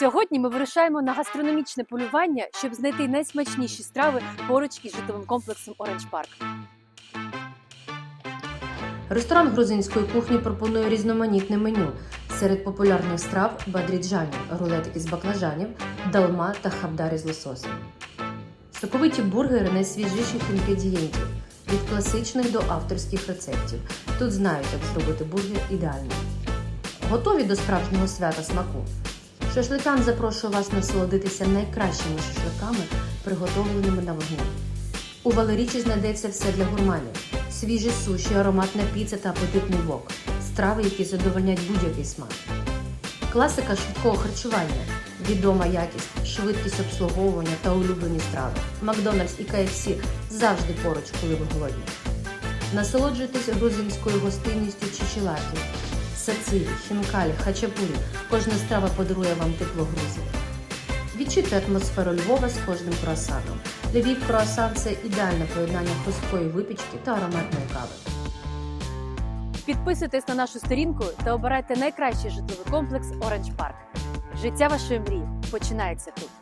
Сьогодні ми вирушаємо на гастрономічне полювання, щоб знайти найсмачніші страви поруч із житловим комплексом Оранж Парк. Ресторан грузинської кухні пропонує різноманітне меню. Серед популярних страв бадріджані, рулетики з баклажанів, далма та хабдарі з лососем. Соковиті бургери найсвіжіших інгредієнтів від класичних до авторських рецептів. Тут знають, як зробити бургер ідеально. Готові до справжнього свята смаку. Шашликан запрошує вас насолодитися найкращими шашликами, приготовленими на вогні. У Валерічі знайдеться все для гурманів: свіжі суші, ароматна піца та апетитний вок, страви, які задовольнять будь-який смак. Класика швидкого харчування, відома якість, швидкість обслуговування та улюблені страви. Макдональдс і KFC завжди поруч, коли ви голодні. Насолоджуйтесь грузинською гостинністю чи чичилаті, сацилі, хінкалі, хачапурі. Кожна страва подарує вам тепло Грузії. Відчуйте атмосферу Львова з кожним круасаном. Львів круасан це ідеальне поєднання хрусткої випічки та ароматної кави. Підписуйтесь на нашу сторінку та обирайте найкращий житловий комплекс Оранж Парк. Життя вашої мрії починається тут.